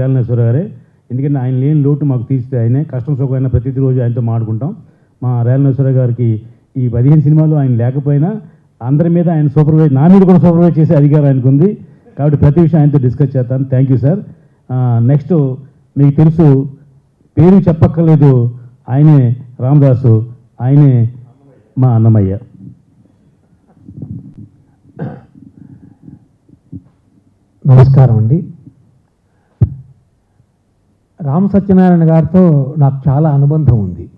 మాకు గారే. ఎందుకంటే ఆయన లేని లోటు మాకు తీస్తే ఆయనే కష్టం సుఖమైన ప్రతిరోజు ఆయనతో మాడుకుంటాం మా రేలనేశ్వర గారికి ఈ పదిహేను సినిమాలు ఆయన లేకపోయినా అందరి మీద ఆయన సూపర్వైజ్ నా మీద కూడా సూపర్వైజ్ చేసే అధికారం ఆయనకు ఉంది కాబట్టి ప్రతి విషయం ఆయనతో డిస్కస్ చేస్తాను. థ్యాంక్ యూ సార్ నెక్స్ట్ మీకు తెలుసు పేరు చెప్పక్కర్లేదు. ఆయనే రామదాసు ఆయనే మా అన్నమయ్య. నమస్కారం అండి. రామ సత్యనారాయణ గారితో నాకు చాలా అనుబంధం ఉంది.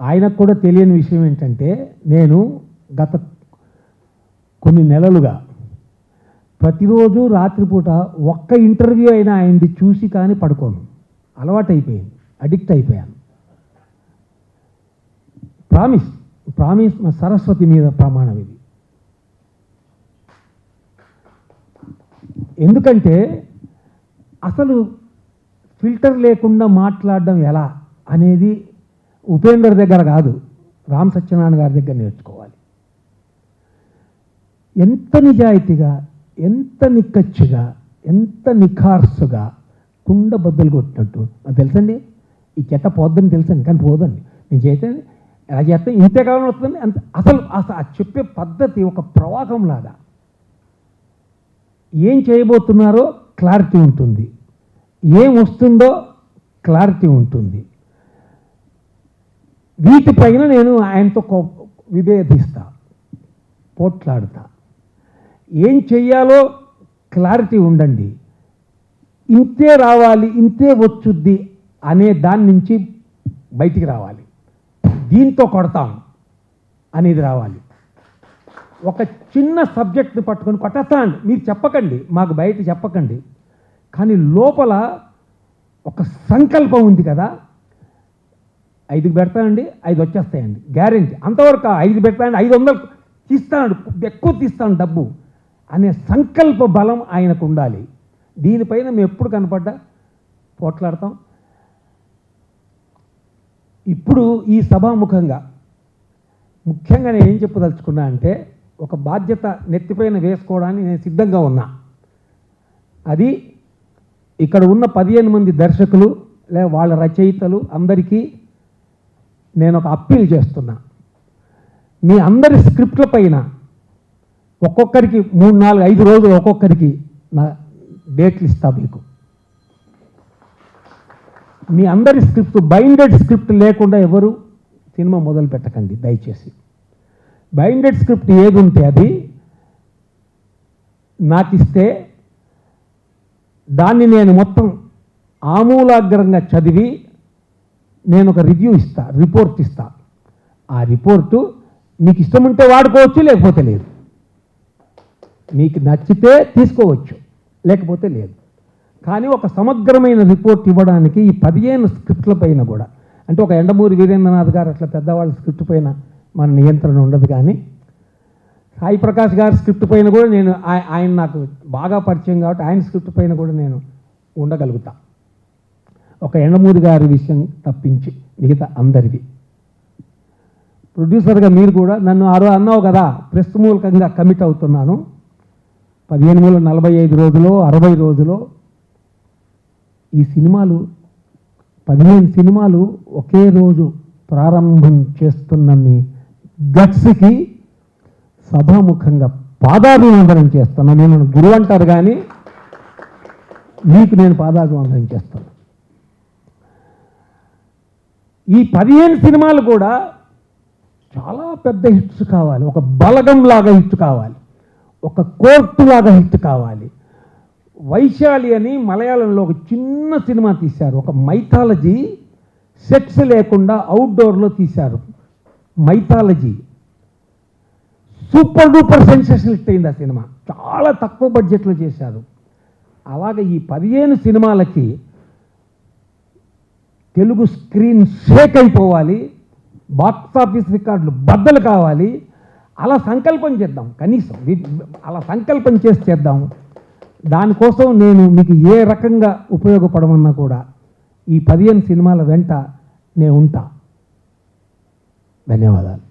ఆయనకు కూడా తెలియని విషయం ఏంటంటే నేను గత కొన్ని నెలలుగా ప్రతిరోజు రాత్రిపూట ఒక్క ఇంటర్వ్యూ అయినా ఆయనది చూసి కానీ పడుకోను. అలవాటైపోయింది అడిక్ట్ అయిపోయాను. ప్రామిస్ ప్రామిస్ మా సరస్వతి మీద ప్రమాణం ఇది. ఎందుకంటే అసలు ఫిల్టర్ లేకుండా మాట్లాడడం ఎలా అనేది ఉపేందర్ దగ్గర కాదు రామ్ సత్యనారాయణ గారి దగ్గర నేర్చుకోవాలి. ఎంత నిజాయితీగా ఎంత నిక్కచ్చుగా ఎంత నిఖార్సుగా కుండ బద్దలు కొట్టినట్టు నాకు తెలుసండి. ఈ చెత్త పోద్దని తెలుసండి కానీ పోదండి. నేను చేస్తే ఎలా చేస్తే ఇంతే కాలం వస్తుంది అంత అసలు అసలు ఆ చెప్పే పద్ధతి ఒక ప్రవాహం లాగా ఏం చేయబోతున్నారో క్లారిటీ ఉంటుంది. ఏం వస్తుందో క్లారిటీ ఉంటుంది. వీటిపైన నేను ఆయనతో కో- విభేదిస్తా పోట్లాడుతా. ఏం చెయ్యాలో క్లారిటీ ఉండండి. ఇంతే రావాలి ఇంతే వచ్చుద్ది అనే దాని నుంచి బయటికి రావాలి. దీంతో కొడతాం. అనేది రావాలి. ఒక చిన్న సబ్జెక్ట్ని పట్టుకొని కొట్టేస్తానండి. మీరు చెప్పకండి మాకు బయట చెప్పకండి. కానీ లోపల ఒక సంకల్పం ఉంది కదా. ఐదుకు పెడతానండి ఐదు వచ్చేస్తాయండి. గ్యారెంటీ. అంతవరకు ఐదు పెడతానండి ఐదు వందలు తీస్తాడు ఎక్కువ తీస్తాను డబ్బు అనే సంకల్ప బలం ఆయనకు ఉండాలి. దీనిపైన మేము ఎప్పుడు కనపడ్డా? పోట్లాడతాం. ఇప్పుడు ఈ సభాముఖంగా ముఖ్యంగా నేను ఏం చెప్పదలుచుకున్నా అంటే ఒక బాధ్యత నెత్తిపైన వేసుకోవడానికి నేను సిద్ధంగా ఉన్నా. అది ఇక్కడ ఉన్న పదిహేను మంది దర్శకులు లే వాళ్ళ రచయితలు అందరికీ నేను ఒక అప్పీల్ చేస్తున్నా. మీ అందరి స్క్రిప్ట్ల పైన ఒక్కొక్కరికి మూడు నాలుగు ఐదు రోజులు ఒక్కొక్కరికి నా డేట్లు ఇస్తా మీకు. మీ అందరి స్క్రిప్ట్ బైండెడ్ స్క్రిప్ట్ లేకుండా ఎవరు సినిమా మొదలు పెట్టకండి దయచేసి. బైండెడ్ స్క్రిప్ట్ ఏది ఉంటే అది నాకు ఇస్తే దాన్ని నేను మొత్తం ఆమూలాగ్రంగా చదివి నేను ఒక రివ్యూ ఇస్తా రిపోర్ట్ ఇస్తా. ఆ రిపోర్టు మీకు ఇష్టం ఉంటే వాడుకోవచ్చు లేకపోతే లేదు. మీకు నచ్చితే తీసుకోవచ్చు లేకపోతే లేదు. కానీ ఒక సమగ్రమైన రిపోర్ట్ ఇవ్వడానికి ఈ పదిహేను స్క్రిప్ట్ల పైన కూడా అంటే ఒక ఎండమూరి వీరేంద్రనాథ్ గారు అట్లా పెద్దవాళ్ళ స్క్రిప్ట్ పైన మన నియంత్రణ ఉండదు కానీ. సాయి ప్రకాష్ గారి స్క్రిప్ట్ పైన కూడా నేను ఆయ- ఆయన నాకు బాగా పరిచయం కాబట్టి ఆయన స్క్రిప్ట్ పైన కూడా నేను ఉండగలుగుతా. ఒక ఎండమూరి గారి విషయం తప్పించి మిగతా అందరివి. ప్రొడ్యూసర్గా మీరు కూడా నన్ను ఆరో అన్నావు కదా ప్రెస్ మూలకంగా కమిట్ అవుతున్నాను. పదిహేను మూల నలభై ఐదు రోజులో అరవై రోజులో ఈ సినిమాలు పదిహేను సినిమాలు ఒకే రోజు ప్రారంభం చేస్తున్న మీ గట్స్కి సభాముఖంగా పాదాభివందనం చేస్తున్నా నేను గురువు అంటారు కానీ మీకు నేను పాదాభివందనం చేస్తాను. ఈ పదిహేను సినిమాలు కూడా చాలా పెద్ద హిట్స్ కావాలి. ఒక బలగం లాగా హిట్ కావాలి. ఒక కోర్టు లాగా హిట్ కావాలి. వైశాలి అని మలయాళంలో ఒక చిన్న సినిమా తీశారు. ఒక మైథాలజీ సెక్స్ లేకుండా అవుట్డోర్లో తీశారు. Mythology super duper sensation hit అయింది ఆ సినిమా. చాలా తక్కువ బడ్జెట్లో చేశారు. అలాగే ఈ పదిహేను సినిమాలకి తెలుగు స్క్రీన్ షేక్ అయిపోవాలి. బాక్సాఫీస్ రికార్డులు బద్దలు కావాలి. అలా సంకల్పం చేద్దాం. కనీసం అలా సంకల్పం చేసి చేద్దాం. దానికోసం నేను మీకు ఏ రకంగా ఉపయోగపడమన్నా కూడా ఈ పదిహేను సినిమాల వెంట నేను ఉంటా. ధన్యవాదాలు.